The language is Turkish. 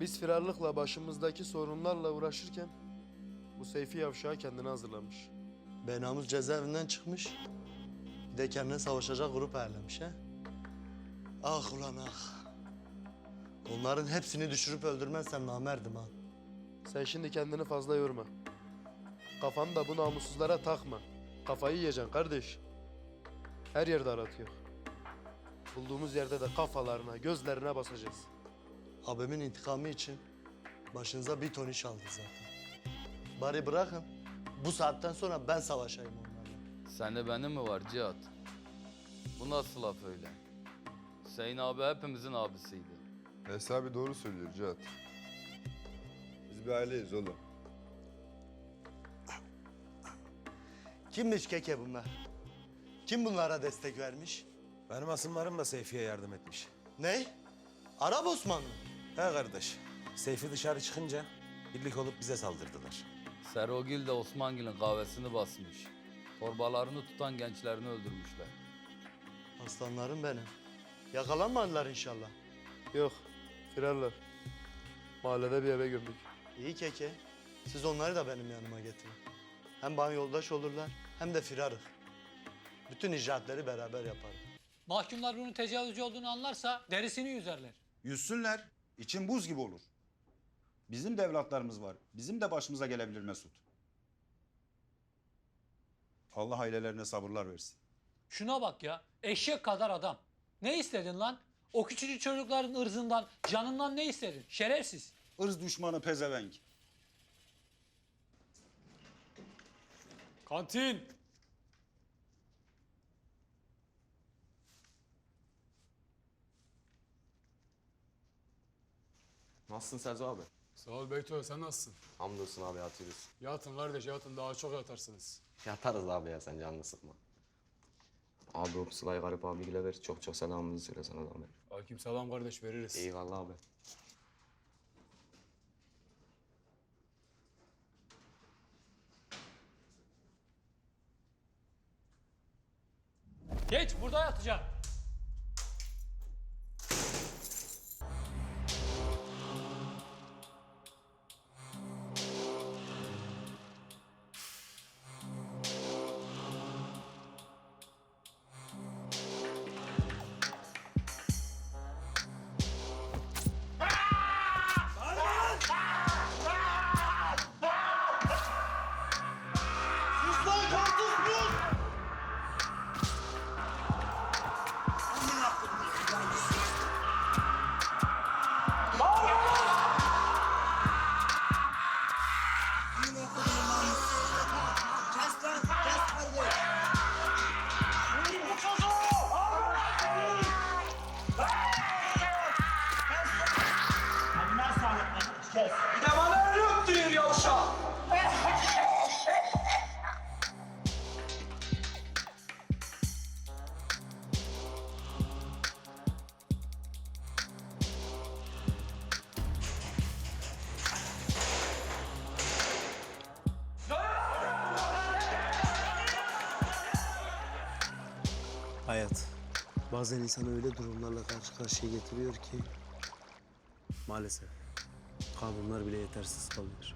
Biz firarlıkla başımızdaki sorunlarla uğraşırken bu Seyfi yavşağı kendini hazırlamış. Benamuz cezaevinden çıkmış. Bir de kendine savaşacak grup ayarlamış ha. Ah ulan ah. Onların hepsini düşürüp öldürmezsem namerdim ha. Sen şimdi kendini fazla yorma. Kafanı da bu namussuzlara takma. Kafayı yiyeceksin kardeş. Her yerde aratıyor. Bulduğumuz yerde de kafalarına, gözlerine basacağız. Abimin intikamı için başınıza bir ton iş aldı zaten. Bari bırakın. Bu saatten sonra ben savaşayım onlarla. Sende benim mi var Cihat? Bu nasıl laf öyle? Hüseyin abi hepimizin abisiydi. Veysel abi doğru söylüyor Cihat. Biz bir aileyiz oğlum. Kimmiş keke bunlar? Kim bunlara destek vermiş? Benim asımlarım da Seyfi'ye yardım etmiş. Ne? Arap Osman He kardeş. Seyfi dışarı çıkınca birlik olup bize saldırdılar. Serogil de Osmangil'in kahvesini basmış. Torbalarını tutan gençlerini öldürmüşler. Aslanlarım benim. Yakalanmadılar inşallah. Yok, firarlar. Mahallede bir eve gömdük. İyi keke. Siz onları da benim yanıma getirin. Hem bana yoldaş olurlar hem de firarık. Bütün icraatleri beraber yaparım. Mahkumlar bunun tecavüzcü olduğunu anlarsa derisini yüzerler. Yüzsünler, için buz gibi olur. Bizim de evlatlarımız var. Bizim de başımıza gelebilir Mesut. Allah ailelerine sabırlar versin. Şuna bak ya, eşek kadar adam. Ne istedin lan? O küçücük çocukların ırzından, canından ne istedin? Şerefsiz. Irz düşmanı pezevenk. Kantin. Nasılsın Serzo abi? Sağ ol Beyto, sen nasılsın? Hamdolsun abi yatıyoruz. Yatın kardeş, yatın. Daha çok yatarsınız. Yatarız abi ya sen canını sıkma. Abi o Sıla'yı Garip abiyle ver. Çok çok selamımızı söyle sana da ver. Aleyküm selam kardeş, veririz. Eyvallah abi. Geç, burada yatacaksın. Hayat bazen insanı öyle durumlarla karşı karşıya getiriyor ki maalesef kanunlar bile yetersiz kalıyor.